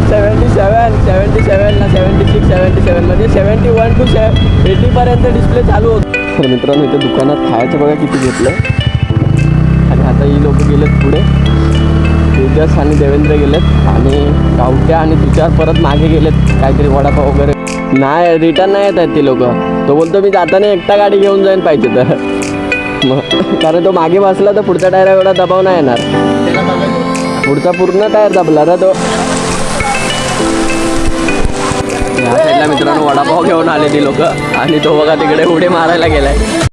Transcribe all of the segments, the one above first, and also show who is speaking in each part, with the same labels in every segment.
Speaker 1: Seventy seven seventy सेवनला seventy six seventy seven म्हणजे seventy one two से एटीपर्यंत डिस्प्ले चालू होतो. तर मित्रांनो इथे दुकानात खायचं बघा किती घेतलं आणि आता ही लोक गेलेत पुढे. तेजस आणि देवेंद्र गेलेत. आणि गावट्या आणि तुषार परत मागे गेलेत काहीतरी वडापाव वगैरे. नाही रिटर्न नाही येत आहेत ते लोक. तो बोलतो मी जाताना एकटा गाडी घेऊन जाईन पाहिजे तर. मग कारण तो मागे बसला तर पुढचा टायर एवढा दबाव नाही येणार. पुढचा पूर्ण टायर दाबला ना तो. ह्या साईडला मित्रांनो वडापाव घेऊन आले ती लोक. आणि तो बघा तिकडे उडे मारायला गेलाय.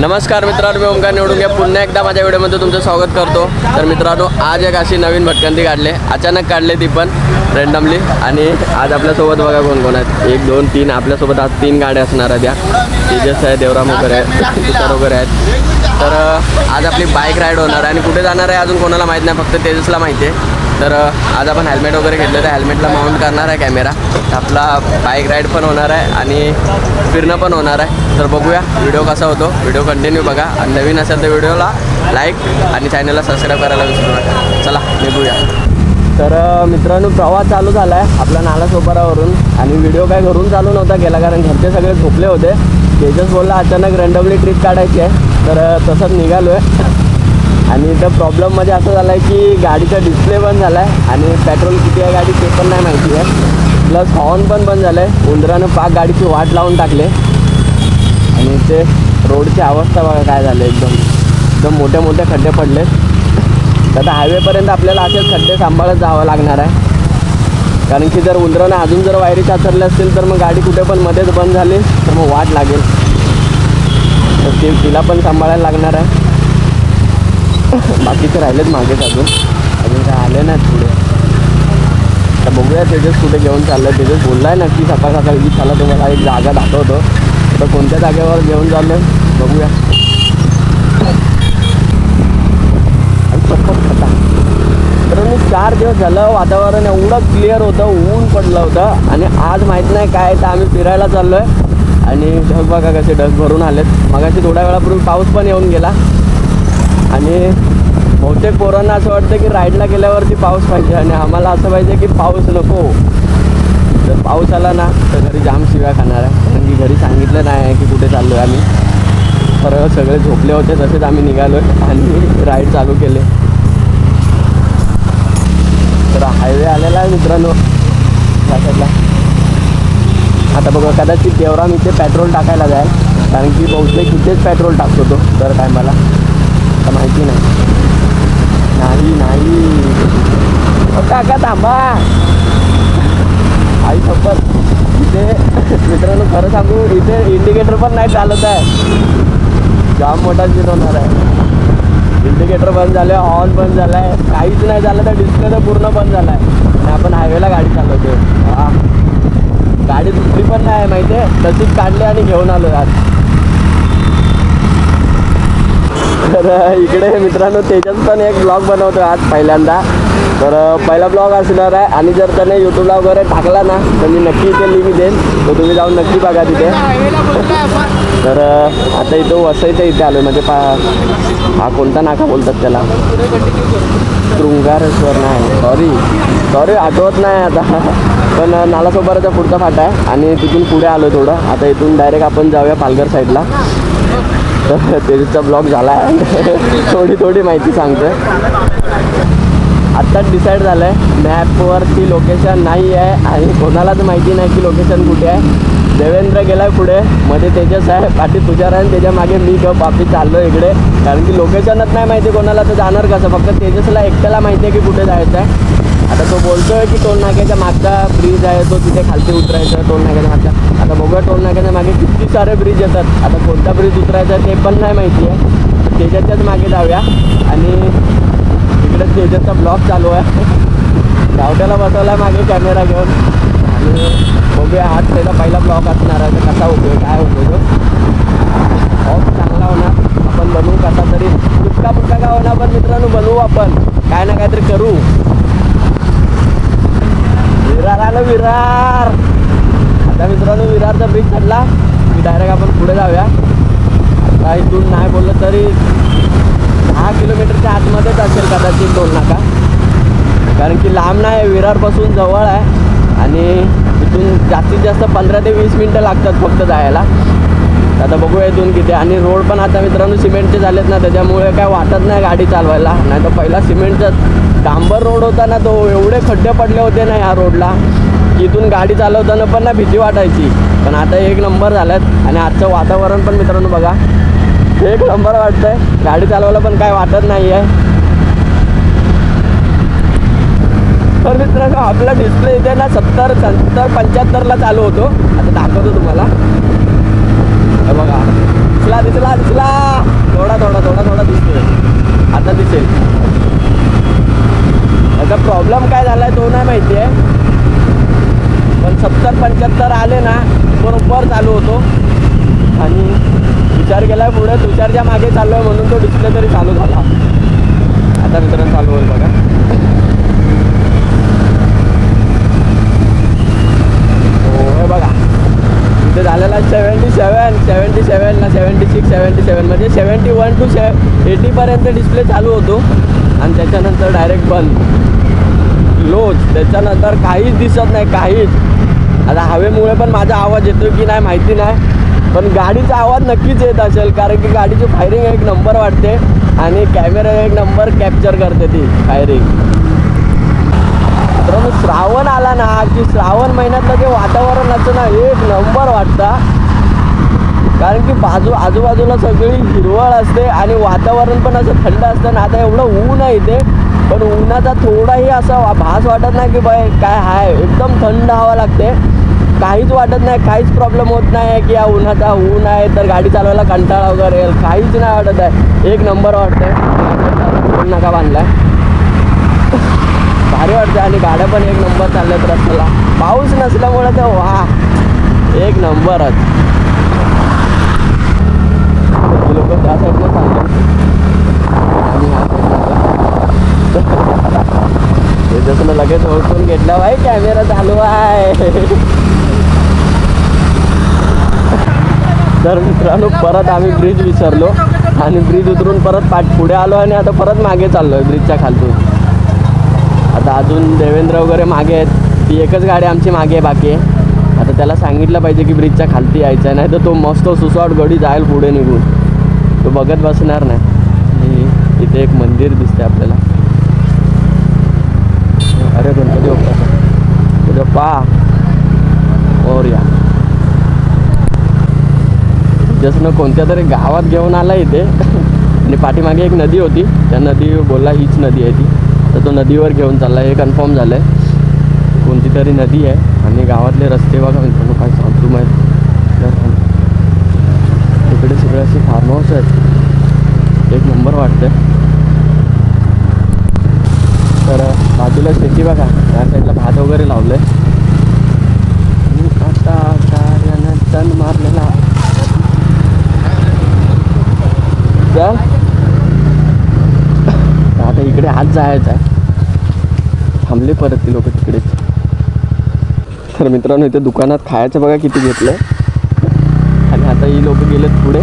Speaker 1: नमस्कार मित्रांनो मी ओंकार निवडून घ्या. पुन्हा एकदा माझ्या व्हिडिओमध्ये तुमचं स्वागत करतो. तर मित्रांनो आज एक अशी नवीन भटकंती काढले. अचानक काढले ती पण रँडमली आणि आज आपल्यासोबत बघा कोण कोण आहेत. एक दोन तीन. आपल्यासोबत आज तीन गाड्या असणार आहेत या. तेजस आहे देवराम वगैरे आहे तुषार वगैरे आहेत. तर आज आपली बाईक राईड होणार आहे. आणि कुठे जाणार आहे अजून कोणाला माहीत नाही. फक्त तेजसला माहिती आहे. तर आज आपण हेल्मेट वगैरे घेतलं तर हेल्मेटला माउंट करणार आहे कॅमेरा आपला बाईक राईड पण होणार आहे आणि फिरणं पण होणार आहे. तर बघूया व्हिडिओ कसा होतो. व्हिडिओ कंटिन्यू बघा. आणि नवीन असेल तर व्हिडिओला लाईक आणि चॅनलला सबस्क्राईब करायला विसरू नका. चला निघूया. तर मित्रांनो प्रवास चालू झाला आहे आपला नालासोपारावरून. आणि व्हिडिओ काय घरून चालू नव्हता केला कारण घरचे सगळे झोपले होते. तेजस बोलला अचानक रँडमली ट्रिप काढायची आहे. तर तसंच निघालो आहे आणि इथं प्रॉब्लेममध्ये असं झालं आहे की गाडीचा डिस्प्ले बंद झाला आहे आणि पेट्रोल किती आहे गाडी ते पण नाही माहिती आहे. प्लस हॉर्न पण बंद झालं आहे उंदरानं पाक गाडीची वाट लावून टाकले. आणि ते रोडची अवस्था बघा काय झालं एकदम. एकदम मोठे मोठे खड्डे पडले. तर आता हायवेपर्यंत आपल्याला असेच खड्डे सांभाळत जावं लागणार आहे. कारण की जर उंदरानं अजून जर वायरी चाचरल्या असतील तर मग गाडी कुठे पण मध्येच बंद झाली तर मग वाट लागेल. तर ती तिला पण सांभाळायला लागणार आहे. बाकीचे राहिलेत मागेच अजून. अजून काय आले नाहीत पुढे. तर बघूया तेजस कुठे घेऊन चाललं तेजस बोललाय की सकाळ सकाळी की झाला तुम्हाला एक जागा दाखवतो. तर कोणत्या जागेवर घेऊन चाललं बघूया. तर मी चार दिवस झालं वातावरण एवढं क्लिअर होतं ऊन पडलं होतं. आणि आज माहीत नाही काय तर आम्ही फिरायला चाललो आहे आणि ढग बघा कसे ढग भरून आलेत. मगाशी थोड्या वेळापूर्वी पाऊस पण येऊन गेला. आणि बहुतेक पोरांना असं वाटतं की राईडला गेल्यावरती पाऊस पाहिजे आणि आम्हाला असं पाहिजे की पाऊस नको. जर पाऊस आला ना तर घरी जाम शिव्या खाणार आहे. कारण की घरी सांगितलं नाही आहे की कुठे चाललो आहे आम्ही. तर सगळे झोपले होते तसेच आम्ही निघालो आणि राईड चालू केले. तर हायवे आलेला आहे मित्रांनो त्याच्यातला आता बघा कदाचित देवराम इथे पेट्रोल टाकायला जाईल. कारण की बहुतेक इथेच पेट्रोल टाकतो तो दर टायमाला आता माहिती नाही नाही नाही अहो, काका थांबा आई शपथ इथे मित्रांनो खरं सांगू इथे इंडिकेटर पण नाही चालत आहे जाम मोठा सीन होणार आहे इंडिकेटर बंद झालं आहे हॉर्न बंद झाला आहे काहीच नाही झालं तर डिस्प्ले तर पूर्ण बंद झाला आहे आणि आपण हायवेला गाडी चालवतो हां गाडी दुसरी पण नाही आहे माहिती आहे तशीच काढली आणि घेऊन आलो आज तर इकडे मित्रांनो त्याच्यात पण एक ब्लॉग बनवतो आज पहिल्यांदा. तर पहिला ब्लॉग असणार आहे आणि जर त्याने यूट्यूबला वगैरे टाकला ना तर मी नक्की इथे लिंक देईन. तर तुम्ही जाऊन नक्की बघा तिथे. तर आता इथं वसईच्या इथे आलो म्हणजे पा हा कोणता नाका बोलतात त्याला? शृंगारेश्वर नाही. सॉरी सॉरी आठवत नाही आता. पण नालासोबाराचा पुढचा फाटा आहे. आणि तिथून पुढे आलो थोडं. आता इथून डायरेक्ट आपण जाऊया पालघर साईडला तर तेजसचा ब्लॉग झाला आहे थोडी थोडी माहिती सांगतो. आत्ताच डिसाईड झालं आहे मॅपवरती लोकेशन नाही आहे आणि कोणालाच माहिती नाही की लोकेशन कुठे आहे. देवेंद्र गेला आहे पुढे मध्ये तेजस आहे. पाठी तुझ्या आहे आणि त्याच्यामागे मी ग बापी चाललो इकडे. कारण की लोकेशनच नाही माहिती कोणाला तर जाणार कसं? फक्त तेजसला एकट्याला माहिती आहे की कुठे जायचं आहे आता तो बोलतोय की टोल नाक्याच्या मागचा ब्रिज आहे तो तिथे खालती उतरायचा टोल नाक्याच्या मागचा आता बघूया टोल नाक्याच्या मागे किती सारे ब्रिज येतात. आता कोणता ब्रिज उतरायचा ते पण नाही माहिती आहे. त्याच्याच्याच मागे जाऊया. आणि इकडे त्याच्याचा ब्लॉग चालू आहे. गावट्याला बसवला मागे कॅमेरा घेऊन. आणि बघूया आज त्याचा पहिला ब्लॉग असणार आहे. तर कसा होतोय काय होतोय ब्लॉग चांगला होणार. आपण बनवू कसा तरी. तुटका फुटका का होणार पण मित्रांनो बनवू आपण. काय ना काहीतरी करू. विरार आलं विरार. आता मित्रांनो विरारचा ब्रिज चढला. की डायरेक्ट आपण पुढे जाऊया. आता इथून नाही बोललं तरी दहा किलोमीटरच्या आतमध्येच असेल कदाचित टोल नाका. कारण की लांब नाही विरारपासून जवळ आहे. आणि इथून जास्तीत जास्त पंधरा ते वीस मिनटं लागतात फक्त जायला. आता बघूया इथून किती. आणि रोड पण आता मित्रांनो सिमेंटचे झालेत ना त्याच्यामुळे काय वाटत नाही गाडी चालवायला. नाही तर पहिला सिमेंटचा डांबर रोड होता ना तो एवढे खड्डे पडले होते ना ह्या रोडला. इथून गाडी चालवताना पण ना भीती वाटायची. पण आता एक नंबर झाल्यात आणि आजचं वातावरण पण मित्रांनो बघा. एक नंबर वाटतंय. गाडी चालवायला पण काय वाटत नाही आहे तर मित्रांनो आपला डिस्प्ले इथे ना सत्तर सत्तर पंच्याहत्तरला चालू होतो. आता दाखवतो तुम्हाला. हे बघा. दिसला दिसला दिसला. थोडा थोडा थोडा थोडा दिसतोय. आता दिसेल. आता प्रॉब्लेम काय झाला आहे तो नाही माहिती आहे. पण सत्तर पंच्याहत्तर आले ना बरोबर चालू होतो. आणि विचार केला पुढे तुषारच्या मागे चालू आहे म्हणून तो डिस्प्ले तरी चालू झाला. आता मित्रांनो चालू होईल बघा हो हे बघा इथे झालेला सेवन्टी सेवन सेवन्टी सेवन ना सेवन्टी सिक्स सेवन्टी सेवन म्हणजे सेवन्टी वन टू से एटीपर्यंत डिस्प्ले चालू होतो. आणि त्याच्यानंतर डायरेक्ट बंद. लोज त्याच्यानंतर काहीच दिसत नाही काहीच. आता हवेमुळे पण माझा आवाज येतो की नाही माहिती नाही. पण गाडीचा आवाज नक्कीच येत असेल कारण की गाडीची फायरिंग एक नंबर वाटते आणि कॅमेरा एक नंबर कॅप्चर करते ती फायरिंग मित्रांनो श्रावण आला ना की श्रावण महिन्यातलं जे वातावरण असतं ना एक नंबर वाटतं. कारण की बाजू आजूबाजूला सगळी हिरवळ असते आणि वातावरण पण असं थंड असतं ना आता एवढं ऊन आहे इथे. पण उन्हाचा थोडाही असा वा- भास वाटत नाही की बाय काय आहे एकदम थंड हवा लागते. काहीच वाटत नाही काहीच प्रॉब्लेम होत नाही की या उन्हाचा ऊन आहे तर गाडी चालवायला कंटाळा वगैरे काहीच नाही वाटत आहे. एक नंबर वाटतं आहे नका बांधला आहे भारी वाटतं आणि गाड्या पण एक नंबर चालल्यात रस्त्याला पाऊस नसल्यामुळे तर वा एक नंबरच. लोक त्या साईडला चालले. आणि जसं लगेच ओळखून घेतला भाई कॅमेरा चालू आहे. तर मित्रांनो परत आम्ही ब्रिज विसरलो. आणि ब्रिज उतरून परत पाठ पुढे आलो आणि आता परत मागे चाललो आहे ब्रिजच्या खालतून. आता अजून देवेंद्र वगैरे मागे आहेत. ती एकच गाडी आमची मागे आहे बाकी आहे. आता त्याला सांगितलं पाहिजे की ब्रिजच्या खालती यायचं आहे. नाही तर तो मस्त सुसाट गडी जाईल पुढे निघून. तो बघत बसणार नाही. आणि इथे एक मंदिर दिसते आपल्याला. अरे गणपती बाप्पा पा. और या. जसं कोणत्या तरी गावात घेऊन आला इथे. आणि पाठीमागे एक नदी होती. त्या नदी बोलला हीच नदी आहे ती. तर तो नदीवर घेऊन चालला हे कन्फर्म झालं आहे कोणती तरी नदी आहे आणि गावातले रस्ते बघा मित्रांनो काय सांगतो माहीत इकडे सगळे असे फार्म हाऊस आहेत. एक नंबर वाटतं तर बाजूला शेती बघा. त्या साईडला भात वगैरे लावलं आहे आता यानं तण मारलेला. आता इकडे आज जायचं आहे. थांबले परत ती लोक तिकडेच तर मित्रांनो इथे दुकानात खायचं बघा किती घेतलं आणि आता ही लोक गेलेत पुढे.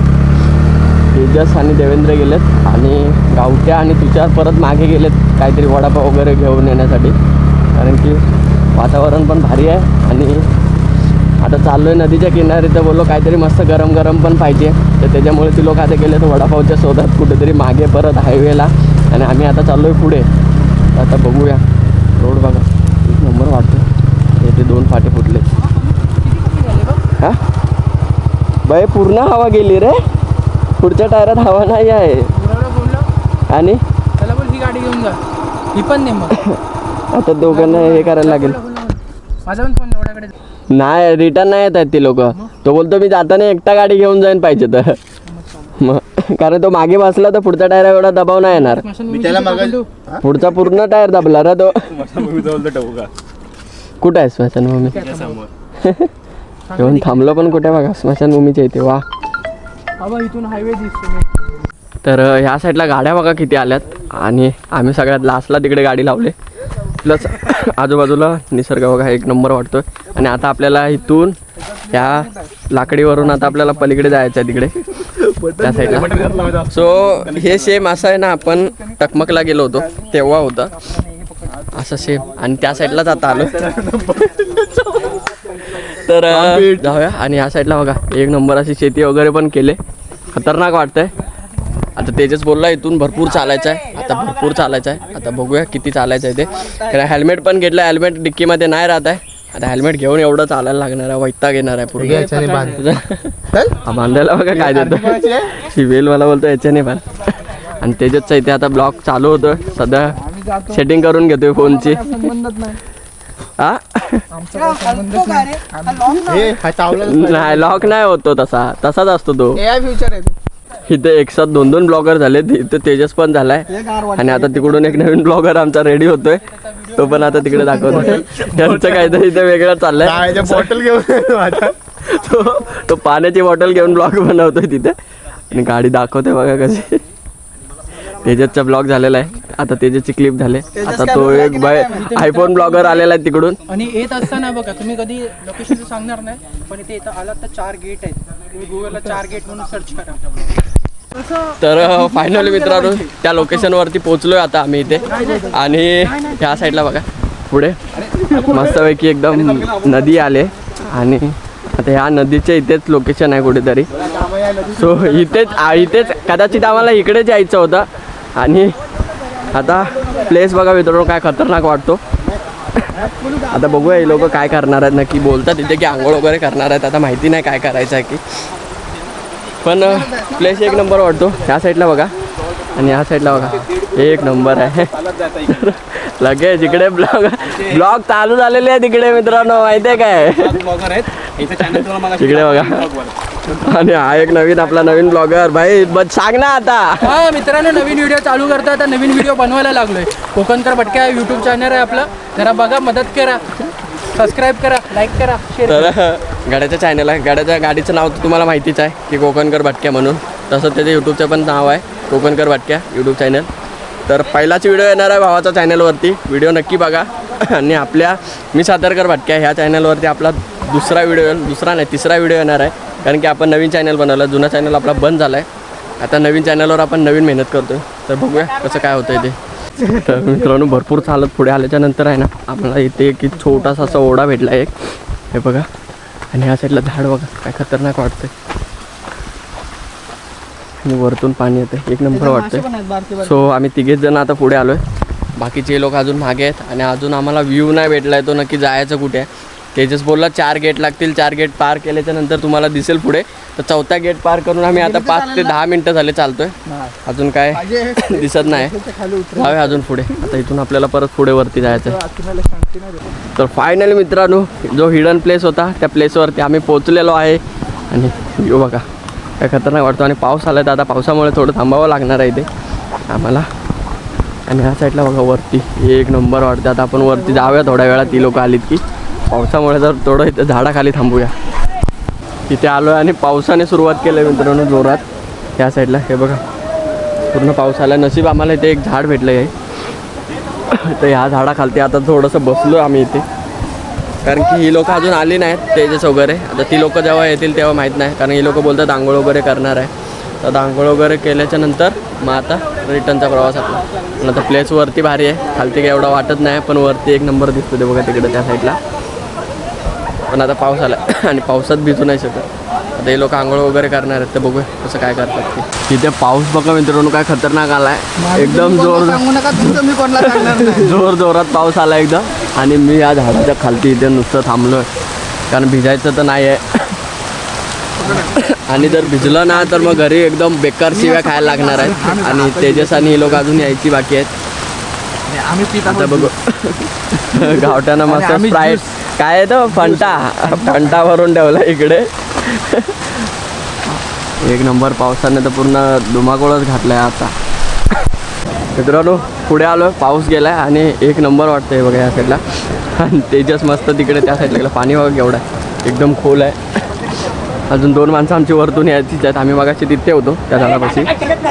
Speaker 1: तेजस आणि देवेंद्र गेलेत. आणि गावट्या आणि तुषार परत मागे गेलेत. काहीतरी वडापाव वगैरे घेऊन येण्यासाठी. कारण की वातावरण पण भारी आहे. आणि आता चाललो आहे नदीच्या किनारी तर बोललो काहीतरी मस्त गरम गरम पण पाहिजे. तर त्याच्यामुळे ती लोक आता गेले तर वडापावच्या शोधात. कुठेतरी मागे परत हायवेला आणि आम्ही आता चाललो आहे पुढे. आता बघूया. रोड बघा. एक नंबर वाटतो. येथे दोन फाटे फुटले. हा? बाई पूर्ण हवा गेली रे. पुढच्या टायरात हवा नाही आहे. आणि?
Speaker 2: त्याला बोल ही गाडी घेऊन जा. ही पण नाही मग.
Speaker 1: आता दोघांना हे करायला लागेल.
Speaker 2: बोल, बोल, बोल. माझा पण फोन एवढ्याकडे
Speaker 1: नाही रिटर्न नाही येत आहेत ती लोक. तो बोलतो मी जाताना एकटा गाडी घेऊन जाईन पाहिजे तर. मग कारण तो मागे बसला तर पुढचा टायर एवढा दबाव नाही येणार.
Speaker 2: मी त्याला मागं
Speaker 1: पुढचा पूर्ण टायर दबला रे तो. कुठं आहे स्मशानभूमी? येऊन थांबलो पण कुठे बघा स्मशानभूमीच्या इथे वा.
Speaker 2: बाबा इथून हायवे दिसतो
Speaker 1: तर ह्या साईडला गाड्या बघा किती आल्यात. आणि आम्ही सगळ्यात लास्टला तिकडे गाडी लावले. प्लस आजूबाजूला निसर्ग बघा एक नंबर वाटतोय. आणि आता आपल्याला इथून ह्या लाकडीवरून आता आपल्याला पलीकडे जायचं आहे तिकडे. त्या साईडला सो हे सेम असं आहे ना आपण टकमकला गेलो होतो तेव्हा होतं. असं सेम आणि त्या साईडलाच आता आलो. तर जाऊया. आणि ह्या साईडला बघा एक नंबर अशी शेती वगैरे पण केले. खतरनाक वाटतंय. आता तेजस बोलला इथून भरपूर चालायचं आहे. आता भरपूर चालायचं आहे. आता बघूया किती चालायचं आहे ते. कारण हेल्मेट पण घेतलं हेल्मेट डिक्कीमध्ये नाही राहत आहे. आता हेल्मेट घेऊन एवढं चालायला लागणार आहे वैताग येणार आहे पूर्ण. हा बांधायला बघा काय देतो. सिव्हिल मला बोलतो याच्याने पण आणि तेजसचं इथे आता ब्लॉग चालू होतं सध्या सेटिंग करून घेतोय फोनची. हा?
Speaker 2: नाही
Speaker 3: हा
Speaker 1: लॉक नाही. होतो तसा. तसाच असतो तो.
Speaker 2: फ्युचर आहे
Speaker 1: इथे एक साथ दोन दोन ब्लॉगर झाले इथे तेजस पण झालाय. आणि आता तिकडून एक नवीन ब्लॉगर आमचा रेडी होतोय. तो पण आता तिकडे दाखवतोय. त्यांचं काहीतरी इथे वेगळं चाललंय.
Speaker 3: बॉटल घेऊन आता.
Speaker 1: तो तो पाण्याची बॉटल घेऊन ब्लॉग बनवतोय तिथे. आणि गाडी दाखवते बघा कशी. तेजसचा ब्लॉग झालेला आहे. आता तेजसची क्लिप झाले. आता तो एक बाय आयफोन ब्लॉगर आलेला आहे तिकडून.
Speaker 2: आणि येत असताना बघा तुम्ही कधी लोकेशन सांगणार नाही पण इथे इथं आलात तर चार गेट आहेत. तुम्ही गुगलला चार गेट म्हणून सर्च करा.
Speaker 1: तर फायनली मित्रांनो त्या लोकेशनवरती पोहोचलोय आता आम्ही इथे. आणि ह्या साईडला बघा. पुढे. मस्तपैकी एकदम नदी आले. आणि आता ह्या नदीच्या इथेच लोकेशन आहे कुठेतरी. सो इथेच इथेच कदाचित आम्हाला इकडेच यायचं होतं. आणि आता प्लेस बघा मित्रांनो काय खतरनाक वाटतो. आता बघूया हे लोक काय करणार आहेत. नक्की बोलतात इथे की आंघोळ वगैरे करणार आहेत. आता माहिती नाही काय करायचं आहे की. पण प्लेस एक नंबर वाटतो ह्या साईडला बघा. आणि ह्या साईडला बघा. एक नंबर आहे. लगेच इकडे ब्लॉग ब्लॉग चालू झालेले आहे तिकडे मित्रांनो. माहिती आहे काय? तिकडे बघा. आणि हा एक नवीन आपला नवीन ब्लॉगर भाई बस सांग ना आता.
Speaker 2: हा मित्रांनो नवीन व्हिडिओ चालू करता आता नवीन व्हिडिओ बनवायला लागलोय. कोकणकर भटक्या युट्यूब चॅनल आहे आपलं. जरा बघा मदत करा. सबस्क्राईब करा लाईक करा शेअर
Speaker 1: तर गाड्याचं चॅनल आहे. गाड्याच्या गाडीचं नाव तर तुम्हाला माहितीच आहे की कोकणकर भटक्या म्हणून. तसं त्याचं यूट्यूबचं पण नाव आहे कोकणकर भटक्या यूट्यूब चॅनल तर पहिलाच व्हिडिओ येणार आहे भावाच्या चॅनलवरती व्हिडिओ नक्की बघा. आणि आपल्या मी सातारकर भटक्या ह्या चॅनलवरती आपला दुसरा व्हिडिओ दुसरा नाही तिसरा व्हिडिओ येणार आहे. कारण की आपण नवीन चॅनल बनवलं. जुना चॅनल आपला बंद झाला आहे आता नवीन चॅनलवर आपण नवीन मेहनत करतोय. तर बघूया कसं काय होतं ते. तर मित्रांनो भरपूर चालत पुढे आल्याच्यानंतर आहे ना आपल्याला इथे एक छोटासा असा ओढा भेटला एक. हे बघा. आणि ह्या साईडला झाड बघा काय खतरनाक वाटतंय. आणि वरतून पाणी येतं एक नंबर वाटतंय. सो आम्ही तिघेच जण आता पुढे आलोय. बाकीचे लोक अजून मागे आहेत आणि अजून आम्हाला व्ह्यू नाही भेटलाय तो नक्की जायचं कुठे आहे. तेजस बोलला चार गेट लागतील चार गेट पार केल्याच्यानंतर तुम्हाला दिसेल पुढे. तर चौथा गेट पार करून आम्ही आता पाच ते दहा मिनटं झाले चालतोय. अजून काय दिसत नाही. जाऊया अजून पुढे. आता इथून आपल्याला परत पुढे वरती जायचं आहे तर फायनली मित्रांनो जो हिडन प्लेस होता त्या प्लेसवरती आम्ही पोचलेलो आहे. आणि येऊ बघा काय खतरनाक वाटतो. आणि पाऊस आला तर आता पावसामुळे थोडं थांबावं लागणार आहे इथे. आम्हाला. आणि ह्या साईडला बघा वरती एक नंबर वाटतं. आता आपण वरती जाऊया थोड्या वेळात ती लोक आलीत की. पावसामुळे जर थोडं इथं झाडाखाली थांबूया. तिथे आलो आहे आणि पावसाने सुरुवात केलं आहे मित्रांनो जोरात. ह्या साईडला हे बघा. पूर्ण पाऊस आला नशीब आम्हाला इथे एक झाड भेटलं आहे तर ह्या झाडाखालती आता थोडंसं बसलो आम्ही इथे. कारण की ही लोकं अजून आली नाहीत तेजस वगैरे. आता ती लोकं जेव्हा येतील तेव्हा माहीत नाही. कारण ही लोकं बोलतात आंघोळ वगैरे करणार आहे. तर आंघोळ वगैरे केल्याच्यानंतर मग आता रिटर्नचा प्रवास आपला. पण आता प्लेस वरती भारी आहे. खालती काही एवढा वाटत नाही पण वरती एक नंबर दिसतो ते बघा तिकडे त्या साईडला पण आता पाऊस आला आणि पावसात भिजू नाही शकत. आता हे लोक आंघोळ वगैरे करणार आहेत तर बघूया कसं काय करतात ते. तिथे पाऊस बघा मित्रांनो काय खतरनाक आलाय. एकदम जोर
Speaker 2: सांगू नका तुमचं मी कोणाला सांगणार नाही.
Speaker 1: जोर जोरात पाऊस आला एकदम. आणि मी या झाडाच्या खालती इथे नुसतं थांबलोय. कारण भिजायचं तर नाही आहे आणि जर भिजलं ना तर मग घरी एकदम बेकार शिव्या खायला लागणार आहेत. आणि तेजस आणि हे लोक अजून यायची बाकी आहेत.
Speaker 2: आम्ही पिता
Speaker 1: आता बघू. गावठानं मस्त स्प्राईट काय आहे तो? फंटा. फंटा भरून ठेवला इकडे. एक नंबर पावसाने तर पूर्ण धुमाकूळच घातलाय आता. मित्रांनो पुढे आलो. पाऊस गेलाय आणि एक नंबर वाटतंय बघा या साईडला आणि तेजस मस्त तिकडे त्या साईडला गेला. पाणी बघा आहे. एकदम खोल आहे. अजून दोन माणसं आमची वरतून यायचीच आहेत. आम्ही मगाशी तिथे होतो त्या झाडापाशी.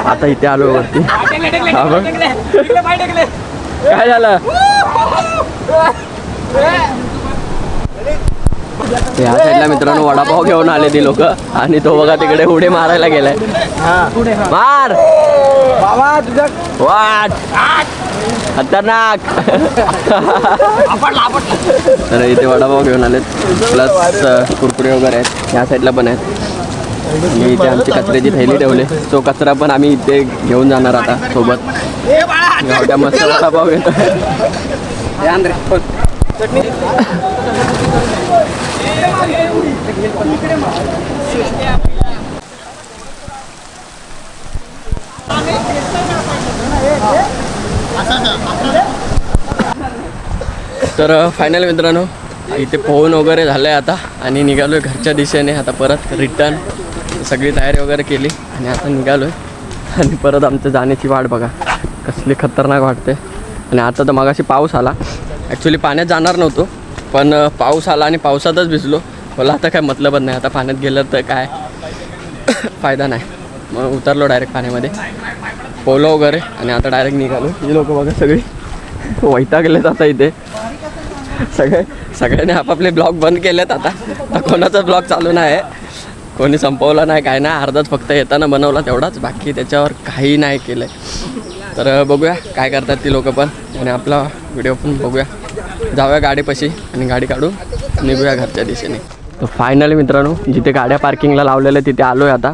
Speaker 1: आता इथे आलो वरती. काय झालं? या साईडला मित्रांनो वडापाव घेऊन आले ती लोक. आणि तो बघा तिकडे उडे मारायला गेलाय. मार! वाट! खतरनाक! तर इथे वडापाव घेऊन आलेत. प्लस कुरकुरे वगैरे आहेत. या साईडला पण आहेत. आणि इथे आमची कचऱ्याची थैली ठेवले. तो कचरा पण आम्ही इथे घेऊन जाणार आता सोबत. एवढ्या मस्त वडापाव येतो तर फायनल मित्रांनो. इथे पोहून वगैरे झालं आहे आता आणि निघालो आहे घरच्या दिशेने. आता परत रिटर्न सगळी तयारी वगैरे केली आणि आता निघालो आहे आणि परत आमचं जाण्याची वाट बघा. कसली खतरनाक वाटते. आणि आता तर मगाशी पाऊस आला. ॲक्च्युली पाण्यात जाणार नव्हतो. पण पाऊस आला आणि पावसातच भिजलो. मला आता काय मतलबच नाही. आता पाण्यात गेलं तर काय? फायदा नाही. मग उतरलो डायरेक्ट पाण्यामध्ये. पोलो वगैरे. आणि आता डायरेक्ट निघालो. ही लोक बघा सगळी. वैतागलेत आता इथे. सगळे सगळ्यांनी आपापले ब्लॉग बंद केलेत आता. आता कोणाचा ब्लॉग चालू नाही आहे कोणी संपवला नाही काय नाही. अर्धाच फक्त येताना बनवला तेवढाच. बाकी त्याच्यावर काही नाही केलं आहे तर बघूया काय करतात ती लोक पण. आणि आपला व्हिडिओ पण बघूया. जाऊया गाडीपाशी आणि गाडी काढू निघूया घरच्या दिशेने. तर फायनली मित्रांनो जिथे गाड्या पार्किंगला लावलेल्या तिथे आलो आहे आता.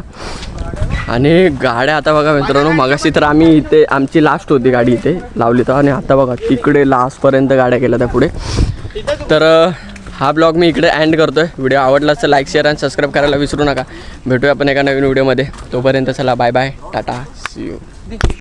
Speaker 1: आणि गाड्या आता बघा मित्रांनो मगाशी तर आम्ही इथे आमची लास्ट होती गाडी इथे लावली तर. आणि आता बघा तिकडे लास्टपर्यंत गाड्या गेल्या त्या पुढे. तर हा ब्लॉग मी इकडे अँड करतो आहे व्हिडिओ आवडला तर लाईक शेअर आणि सबस्क्राईब करायला विसरू नका. भेटूया आपण एका नवीन व्हिडिओमध्ये. तोपर्यंत चला bye bye tata. See you